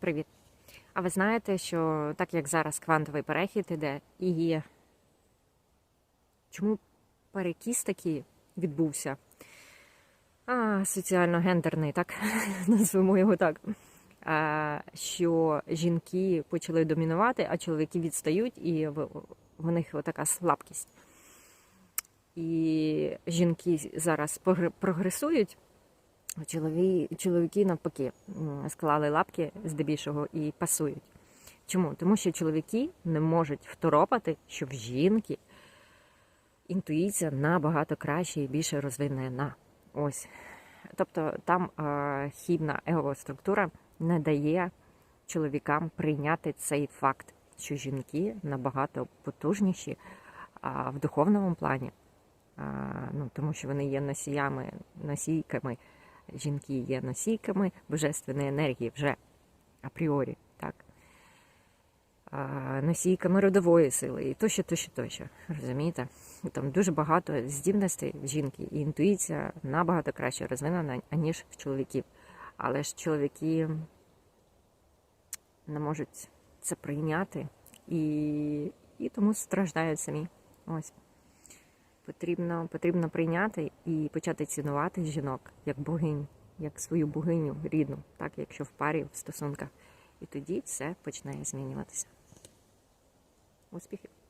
Привіт. А ви знаєте, що так як зараз квантовий перехід іде, і чому перекіс такий відбувся? А, соціально-гендерний, так назвемо його так. А, що жінки почали домінувати, а чоловіки відстають, і в, в них така слабкість. І жінки зараз погр- Чолові, чоловіки навпаки склали лапки здебільшого і пасують. Чому? Тому що чоловіки не можуть второпати, що в жінки інтуїція набагато краще і більше розвинена. Ось. Тобто там е, хібна егоструктура не дає чоловікам прийняти цей факт, що жінки набагато потужніші а, в духовному плані, а, ну, тому що вони є носіями, носійками жінки є носійками божественної енергії вже апріорі, так? Носійками родової сили і тощо, тощо, тощо. Розумієте? Там дуже багато здібностей в жінки, і інтуїція набагато краще розвинена, аніж в чоловіків. Але ж чоловіки не можуть це прийняти і, і тому страждають самі. Ось потрібно, потрібно прийняти і почати цінувати жінок як богинь, як свою богиню рідну, так якщо в парі в стосунках. І тоді все починає змінюватися. Успіхів!